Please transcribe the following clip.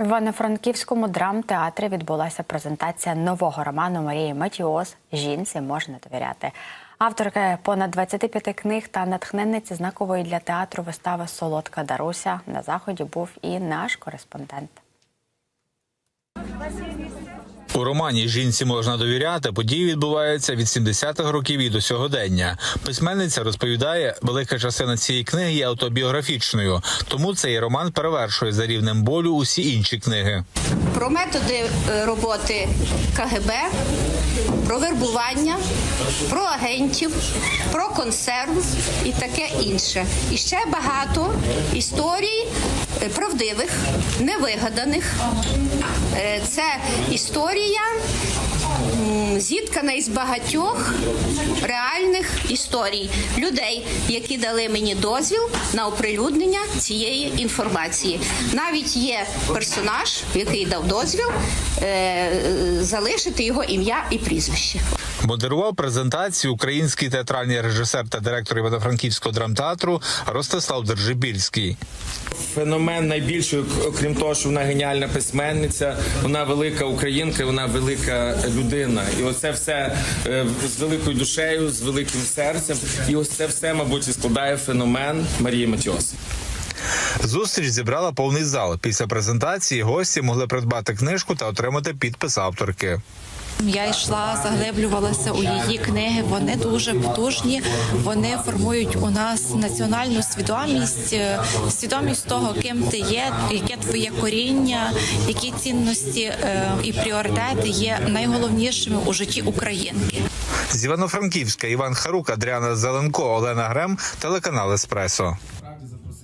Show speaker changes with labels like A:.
A: В Івано-Франківському драмтеатрі відбулася презентація нового роману Марії Матіос Жінці можна довіряти. Авторка понад 25 книг та натхненниці знакової для театру вистави Солодка Даруся на заході був і наш кореспондент.
B: У романі Жінці можна довіряти. Події відбуваються від 70-х років і до сьогодення. Письменниця розповідає, велика частина цієї книги є автобіографічною, тому цей роман перевершує за рівнем болю усі інші книги.
C: про методи е, роботи КГБ, про вербування, про агентів, про консерв і таке інше. І ще багато історій е, правдивих, невигаданих. Е, Це історія зіткана із багатьох реальних історій людей, які дали мені дозвіл на оприлюднення цієї інформації. Навіть є персонаж, який дав дозвіл е, залишити його ім'я і прізвище.
B: Модерував презентацію український театральний режисер та директор Івано-Франківського драмтеатру Ростислав Держибільський.
D: Феномен найбільший, окрім того, що вона геніальна письменниця, вона велика українка, вона велика людина. І оце все е, з великою душею, з великим серцем. І ось це все, мабуть, і складає феномен Марії Матіос.
B: Зустріч зібрала повний зал. Після презентації гості могли придбати книжку та отримати підпис авторки.
E: Я йшла, заглиблювалася у її книги. Вони дуже потужні. Вони формують у нас національну свідомість, е, свідомість того, ким ти є, яке твоє коріння, які цінності е, і пріоритети є найголовнішими у житті українки.
B: З Івано-Франківська Іван Харук, Адріана Зеленко, Олена Грем, телеканал Еспресо.